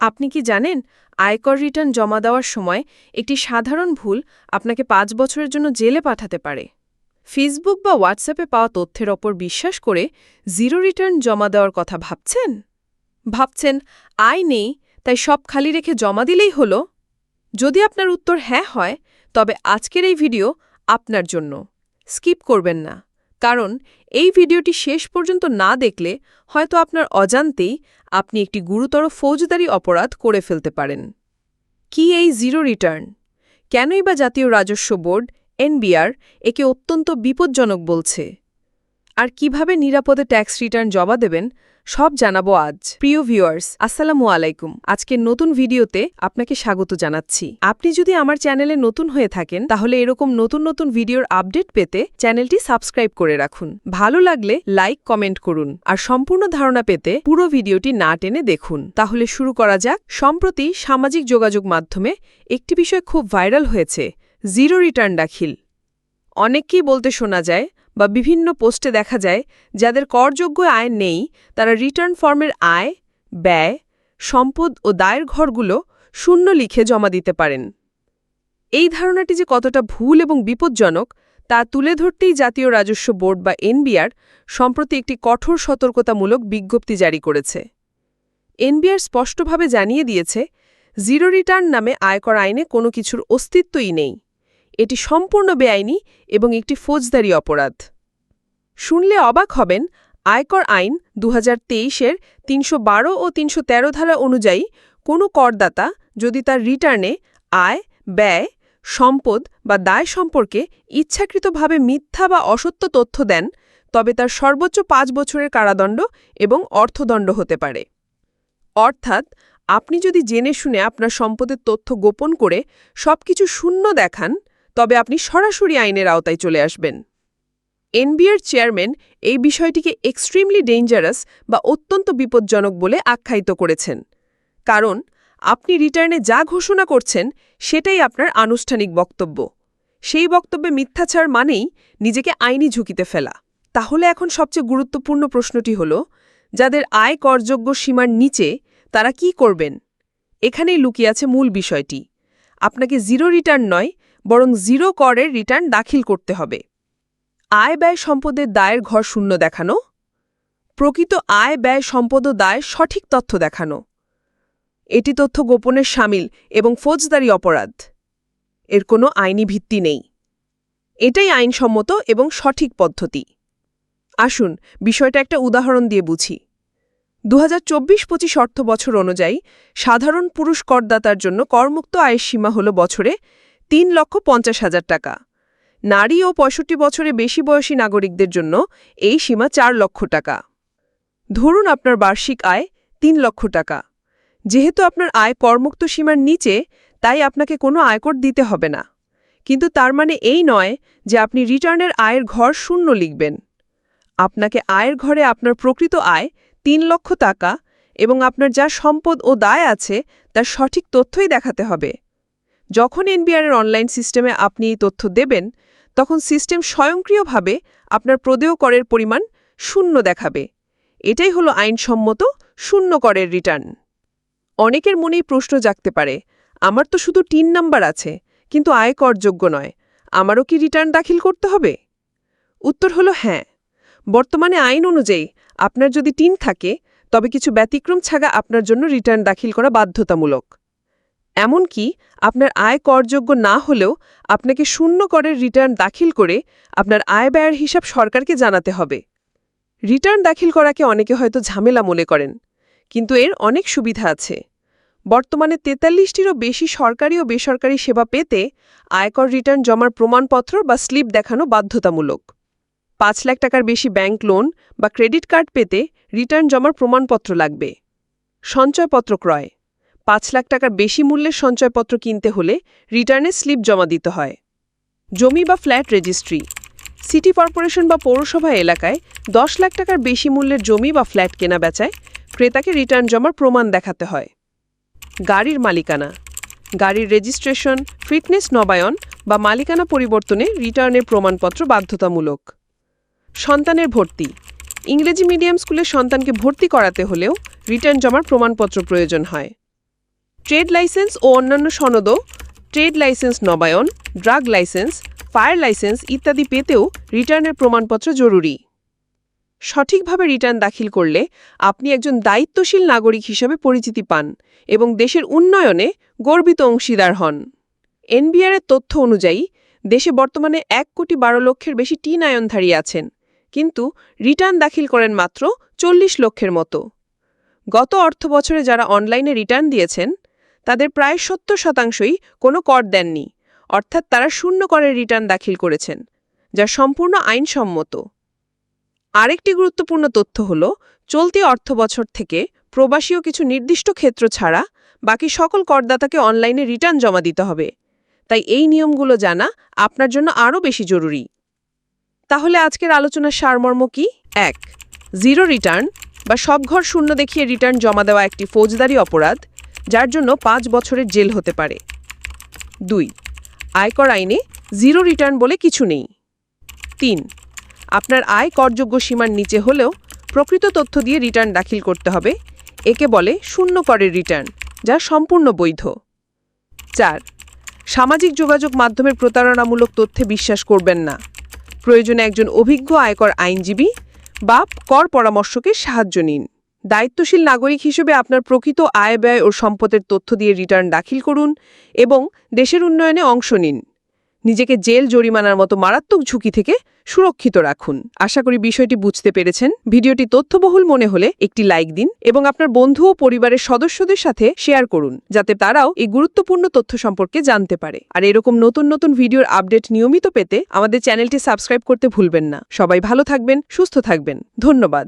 আপনি কি জানেন, আয়কর রিটার্ন জমা দেওয়ার সময় একটি সাধারণ ভুল আপনাকে পাঁচ বছরের জন্য জেলে পাঠাতে পারে? ফেসবুক বা হোয়াটসঅ্যাপে পাওয়া তথ্যের ওপর বিশ্বাস করে জিরো রিটার্ন জমা দেওয়ার কথা ভাবছেন? ভাবছেন, আয় নেই, তাই সব খালি রেখে জমা দিলেই হলো? যদি আপনার উত্তর হ্যাঁ হয়, তবে আজকের এই ভিডিও আপনার জন্য। স্কিপ করবেন না। কারণ এই ভিডিওটি শেষ পর্যন্ত না দেখলে হয়তো আপনার অজান্তেই আপনি একটি গুরুতর ফৌজদারি অপরাধ করে ফেলতে পারেন। কি এই জিরো রিটার্ন? কেনই বা জাতীয় রাজস্ব বোর্ড, এনবিআর, একে অত্যন্ত বিপজ্জনক বলছে। আর কীভাবে নিরাপদে ট্যাক্স রিটার্ন জমা দেবেন, সব জানাব আজ। প্রিয় ভিউয়ার্স, আসসালামু আলাইকুম। আজকের নতুন ভিডিওতে আপনাকে স্বাগত জানাচ্ছি। আপনি যদি আমার চ্যানেলে নতুন হয়ে থাকেন, তাহলে এরকম নতুন নতুন ভিডিওর আপডেট পেতে চ্যানেলটি সাবস্ক্রাইব করে রাখুন। ভালো লাগলে লাইক, কমেন্ট করুন আর সম্পূর্ণ ধারণা পেতে পুরো ভিডিওটি না টেনে দেখুন। তাহলে শুরু করা যাক। সম্প্রতি সামাজিক যোগাযোগ মাধ্যমে একটি বিষয় খুব ভাইরাল হয়েছে, জিরো রিটার্ন দাখিল। অনেককেই বলতে শোনা যায় বা বিভিন্ন পোস্টে দেখা যায়, যাদের করযোগ্য আয় নেই, তারা রিটার্ন ফর্মের আয়, ব্যয়, সম্পদ ও দায়ের ঘরগুলো শূন্য লিখে জমা দিতে পারেন। এই ধারণাটি যে কতটা ভুল এবং বিপজ্জনক, তা তুলে ধরতেই জাতীয় রাজস্ব বোর্ড বা এনবিআর সম্প্রতি একটি কঠোর সতর্কতামূলক বিজ্ঞপ্তি জারি করেছে। এনবিআর স্পষ্টভাবে জানিয়ে দিয়েছে, জিরো রিটার্ন নামে আয়কর আইনে কোনো কিছুর অস্তিত্বই নেই। এটি সম্পূর্ণ বেআইনি এবং একটি ফৌজদারি অপরাধ। শুনলে অবাক হবেন, আয়কর আইন দু হাজার তেইশের তিনশো বারো ও তিনশো তেরো ধারা অনুযায়ী কোনো করদাতা যদি তার রিটার্নে আয়, ব্যয়, সম্পদ বা দায় সম্পর্কে ইচ্ছাকৃতভাবে মিথ্যা বা অসত্য তথ্য দেন, তবে তার সর্বোচ্চ পাঁচ বছরের কারাদণ্ড এবং অর্থদণ্ড হতে পারে। অর্থাৎ, আপনি যদি জেনে শুনে আপনার সম্পদের তথ্য গোপন করে সবকিছু শূন্য দেখান তবে আপনি সরাসরি আইনের আওতায় চলে আসবেন। এনবিআর চেয়ারম্যান এই বিষয়টিকে এক্সট্রিমলি ডেঞ্জারাস বা অত্যন্ত বিপজ্জনক বলে আখ্যায়িত করেছেন। কারণ, আপনি রিটার্নে যা ঘোষণা করছেন, সেটাই আপনার আনুষ্ঠানিক বক্তব্য। সেই বক্তব্যে মিথ্যাচার মানেই নিজেকে আইনি ঝুঁকিতে ফেলা। তাহলে এখন সবচেয়ে গুরুত্বপূর্ণ প্রশ্নটি হল, যাদের আয় করযোগ্য সীমার নিচে তারা কি করবেন? এখানেই লুকিয়ে আছে মূল বিষয়টি। আপনাকে জিরো রিটার্ন নয় বরং জিরো করের রিটার্ন দাখিল করতে হবে। আয় ব্যয় সম্পদের দায়ের ঘর শূন্য দেখানো, প্রকৃত আয় ব্যয় সম্পদ ও দায়ের সঠিক তথ্য দেখানো। এটি তথ্য গোপনের সামিল এবং ফৌজদারি অপরাধ। এর কোনো আইনি ভিত্তি নেই। এটাই আইনসম্মত এবং সঠিক পদ্ধতি। আসুন, বিষয়টা একটা উদাহরণ দিয়ে বুঝি। দু হাজার চব্বিশ পঁচিশ অর্থ বছর অনুযায়ী সাধারণ পুরুষ করদাতার জন্য করমুক্ত আয়ের সীমা হল বছরে তিন লক্ষ পঞ্চাশ হাজার টাকা। নারী ও পঁয়ষট্টি বছরে বেশি বয়সী নাগরিকদের জন্য এই সীমা চার লক্ষ টাকা। ধরুন আপনার বার্ষিক আয় তিন লক্ষ টাকা। যেহেতু আপনার আয় করমুক্ত সীমার নিচে, তাই আপনাকে কোনো আয়কর দিতে হবে না। কিন্তু তার মানে এই নয় যে আপনি রিটার্নের আয়ের ঘর শূন্য লিখবেন। আপনাকে আয়ের ঘরে আপনার প্রকৃত আয় তিন লক্ষ টাকা এবং আপনার যা সম্পদ ও দায় আছে, তার সঠিক তথ্যই দেখাতে হবে। যখন এনবিআরের অনলাইন সিস্টেমে আপনি এই তথ্য দেবেন, তখন সিস্টেম স্বয়ংক্রিয়ভাবে আপনার প্রদেয় করের পরিমাণ শূন্য দেখাবে। এটাই হলো আইনসম্মত শূন্য করের রিটার্ন অনেকের মনেই প্রশ্ন জাগতে পারে, আমার তো শুধু তিন নাম্বার আছে, কিন্তু আয় করযোগ্য নয়, আমারও কি রিটার্ন দাখিল করতে হবে? উত্তর হলো হ্যাঁ। বর্তমানে আইন অনুযায়ী আপনার যদি টিন থাকে, তবে কিছু ব্যতিক্রম ছাগা আপনার জন্য রিটার্ন দাখিল করা বাধ্যতামূলক। এমনকি আপনার আয় করযোগ্য না হলেও আপনাকে শূন্য করের রিটার্ন দাখিল করে আপনার আয় ব্যয়ের হিসাব সরকারকে জানাতে হবে। রিটার্ন দাখিল করাকে অনেকে হয়তো ঝামেলা মনে করেন, কিন্তু এর অনেক সুবিধা আছে। বর্তমানে তেতাল্লিশটিরও বেশি সরকারি ও বেসরকারি সেবা পেতে আয়কর রিটার্ন জমার প্রমাণপত্র বা স্লিপ দেখানো বাধ্যতামূলক। পাঁচ লাখ টাকার বেশি ব্যাংক লোন বা ক্রেডিট কার্ড পেতে রিটার্ন জমার প্রমাণপত্র লাগবে। সঞ্চয়পত্র ক্রয়। পাঁচ লাখ টাকার বেশি মূল্যের সঞ্চয়পত্র কিনতে হলে রিটার্নে স্লিপ জমা দিতে হয়। জমি বা ফ্ল্যাট রেজিস্ট্রি। সিটি কর্পোরেশন বা পৌরসভা এলাকায় দশ লাখ টাকার বেশি মূল্যের জমি বা ফ্ল্যাট কেনা বেচায় ক্রেতাকে রিটার্ন জমার প্রমাণ দেখাতে হয়। গাড়ির মালিকানা। গাড়ির রেজিস্ট্রেশন, ফিটনেস নবায়ন বা মালিকানা পরিবর্তনে রিটার্নের প্রমাণপত্র বাধ্যতামূলক। সন্তানের ভর্তি। ইংরেজি মিডিয়াম স্কুলে সন্তানকে ভর্তি করাতে হলেও রিটার্ন জমার প্রমাণপত্র প্রয়োজন হয়। ট্রেড লাইসেন্স ও অন্যান্য সনদও, ট্রেড লাইসেন্স নবায়ন, ড্রাগ লাইসেন্স, ফায়ার লাইসেন্স ইত্যাদি পেতেও রিটার্নের প্রমাণপত্র জরুরি। সঠিকভাবে রিটার্ন দাখিল করলে আপনি একজন দায়িত্বশীল নাগরিক হিসাবে পরিচিতি পান এবং দেশের উন্নয়নে গর্বিত অংশীদার হন। এনবিআর এর তথ্য অনুযায়ী, দেশে বর্তমানে এক কোটি বারো লক্ষের বেশি টি নায়নধারী আছেন, কিন্তু রিটার্ন দাখিল করেন মাত্র চল্লিশ লক্ষের মতো। গত অর্থ বছরে যারা অনলাইনে রিটার্ন দিয়েছেন তাদের প্রায় সত্তর শতাংশই কোনো কর দেননি, অর্থাৎ তারা শূন্য করের রিটার্ন দাখিল করেছেন, যা সম্পূর্ণ আইনসম্মত। আরেকটি গুরুত্বপূর্ণ তথ্য হল, চলতি অর্থবছর থেকে প্রবাসীয় কিছু নির্দিষ্ট ক্ষেত্র ছাড়া বাকি সকল করদাতাকে অনলাইনে রিটার্ন জমা দিতে হবে। তাই এই নিয়মগুলো জানা আপনার জন্য আরও বেশি জরুরি। তাহলে আজকের আলোচনার সারমর্ম কি? এক, জিরো রিটার্ন বা সব ঘর শূন্য দেখিয়ে রিটার্ন জমা দেওয়া একটি ফৌজদারি অপরাধ যার জন্য পাঁচ বছরের জেল হতে পারে। দুই, আয়কর আইনে জিরো রিটার্ন বলে কিছু নেই। তিন, আপনার আয় করযোগ্য সীমার নিচে হলেও প্রকৃত তথ্য দিয়ে রিটার্ন দাখিল করতে হবে। একে বলে শূন্য করের রিটার্ন, যা সম্পূর্ণ বৈধ। চার, সামাজিক যোগাযোগ মাধ্যমের প্রতারণামূলক তথ্যে বিশ্বাস করবেন না। প্রয়োজনে একজন অভিজ্ঞ আয়কর আইনজীবী বা কর পরামর্শকের সাহায্য নিন। দায়িত্বশীল নাগরিক হিসেবে আপনার প্রকৃত আয় ব্যয় ও সম্পদের তথ্য দিয়ে রিটার্ন দাখিল করুন এবং দেশের উন্নয়নে অংশ নিন। নিজেকে জেল জরিমানার মতো মারাত্মক ঝুঁকি থেকে সুরক্ষিত রাখুন। আশা করি বিষয়টি বুঝতে পেরেছেন। ভিডিওটি তথ্যবহুল মনে হলে একটি লাইক দিন এবং আপনার বন্ধু ও পরিবারের সদস্যদের সাথে শেয়ার করুন, যাতে তারাও এই গুরুত্বপূর্ণ তথ্য সম্পর্কে জানতে পারে। আর এরকম নতুন নতুন ভিডিওর আপডেট নিয়মিত পেতে আমাদের চ্যানেলটি সাবস্ক্রাইব করতে ভুলবেন না। সবাই ভালো থাকবেন, সুস্থ থাকবেন। ধন্যবাদ।